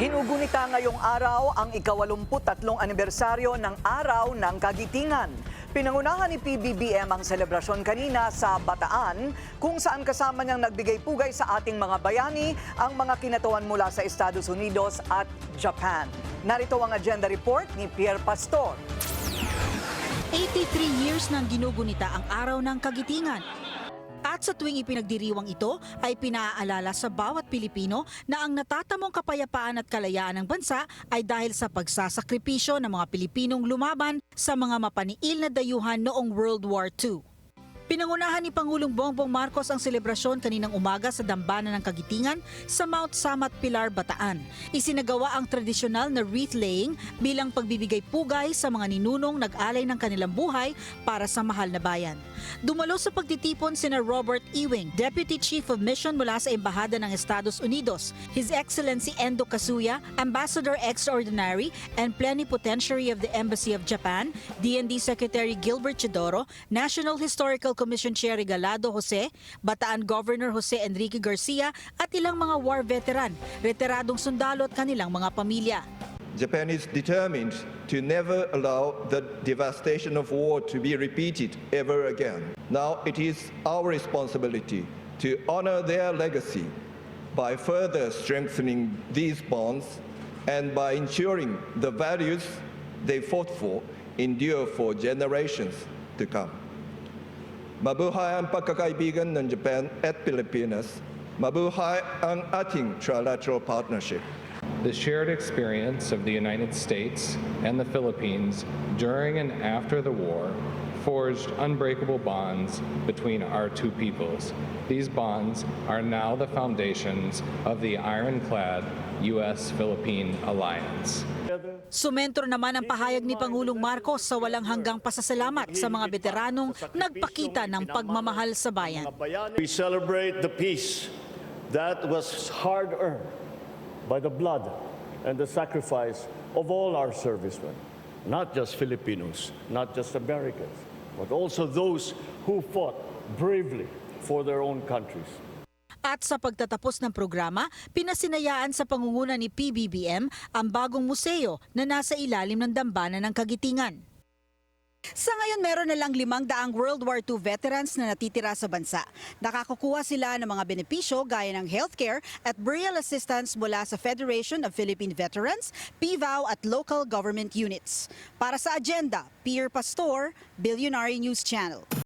Ginugunita ngayong araw ang ikawalumput-tatlong anibersaryo ng Araw ng Kagitingan. Pinangunahan ni PBBM ang selebrasyon kanina sa Bataan kung saan kasama niyang nagbigay pugay sa ating mga bayani ang mga kinatuan mula sa Estados Unidos at Japan. Narito ang agenda report ni Pierre Pastor. 83 years nang ginugunita ang araw ng kagitingan. At sa tuwing ipinagdiriwang ito ay pinaalala sa bawat Pilipino na ang natatamong kapayapaan at kalayaan ng bansa ay dahil sa pagsasakripisyo ng mga Pilipinong lumaban sa mga mapaniil na dayuhan noong World War II. Pinangunahan ni Pangulong Bongbong Marcos ang selebrasyon kaninang umaga sa Dambana ng Kagitingan sa Mount Samat Pilar, Bataan. Isinagawa ang tradisyonal na wreath laying bilang pagbibigay pugay sa mga ninunong nag-alay ng kanilang buhay para sa mahal na bayan. Dumalo sa pagtitipon sina Robert Ewing, Deputy Chief of Mission mula sa Embahada ng Estados Unidos, His Excellency Endo Kazuya, Ambassador Extraordinary and Plenipotentiary of the Embassy of Japan, DND Secretary Gilbert Chidoro, National Historical Commission Chair Regalado Jose, Bataan Governor Jose Enrique Garcia at ilang mga war veteran, retiradong sundalo at kanilang mga pamilya. Japan is determined to never allow the devastation of war to be repeated ever again. Now it is our responsibility to honor their legacy by further strengthening these bonds and by ensuring the values they fought for endure for generations to come. Mabuhay ang pagkakaibigan ng Japan at Pilipinas. Mabuhay ang ating trilateral partnership. The shared experience of the United States and the Philippines during and after the war forged unbreakable bonds between our two peoples. These bonds are now the foundations of the ironclad U.S. Philippine alliance. Sumentro naman ang pahayag ni Pangulong Marcos sa walang hanggang pasasalamat sa mga veteranong nagpakita ng pagmamahal sa bayan. We celebrate the peace that was hard earned by the blood and the sacrifice of all our servicemen, not just Filipinos, not just Americans, but also those who fought bravely for their own countries. At sa pagtatapos ng programa, pinasinayaan sa pangunguna ni PBBM ang bagong museo na nasa ilalim ng dambana ng Kagitingan. Sa ngayon, meron na lang limang daang World War II veterans na natitira sa bansa. Nakakukuha sila ng mga benepisyo gaya ng healthcare at burial assistance mula sa Federation of Philippine Veterans, PVAW at local government units. Para sa agenda, Pierre Pastor, Billionaire News Channel.